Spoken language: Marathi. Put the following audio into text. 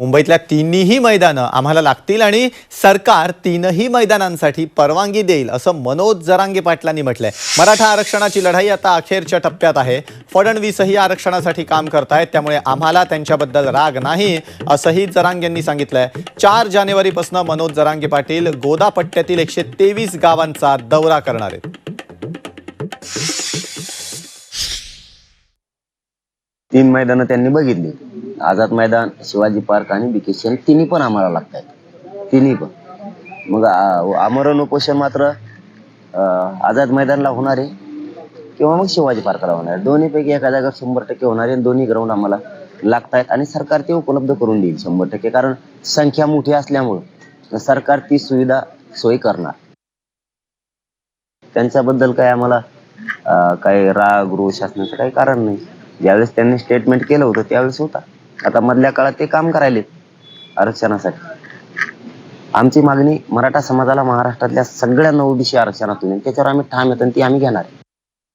मुंबईतल्या तिन्हीही मैदानं आम्हाला लागतील आणि सरकार तीनही मैदानांसाठी परवानगी देईल असं मनोज जरांगे पाटलांनी म्हटलंय. मराठा आरक्षणाची लढाई आता अखेरच्या टप्प्यात आहे. फडणवीसही आरक्षणासाठी काम करतायत त्यामुळे आम्हाला त्यांच्याबद्दल राग नाही असंही जरांगेंनी सांगितलंय. चार जानेवारीपासून मनोज जरांगे पाटील गोदापट्ट्यातील एकशे तेवीस गावांचा दौरा करणार आहेत. तीन मैदानं त्यांनी बघितली. आझाद मैदान शिवाजी पार्क आणि बिकेशन तिन्ही पण आम्हाला लागत आहेत तिन्ही पण. मग आमरण उपोषण मात्र आझाद मैदानला होणार आहे किंवा मग शिवाजी पार्कला होणार आहे. दोन्हीपैकी एका जागा शंभर टक्के होणार आहे दोन्ही ग्राउंड आम्हाला लागत आहेत आणि सरकार ते उपलब्ध करून देईल शंभर टक्के. कारण संख्या मोठी असल्यामुळं सरकार ती सुविधा सोय करणार. त्यांच्याबद्दल काय आम्हाला काही राग रोष असण्याचं काही कारण नाही. ज्यावेळेस त्यांनी स्टेटमेंट केलं होतं त्यावेळेस होता. आता मधल्या काळात ते काम करायलेत आरक्षणासाठी आमची मागणी मराठा समाजाला महाराष्ट्रातल्या सगळ्या ओबीसी आरक्षणातून त्याच्यावर आम्ही ठाम येतो आणि ती आम्ही घेणार आहे.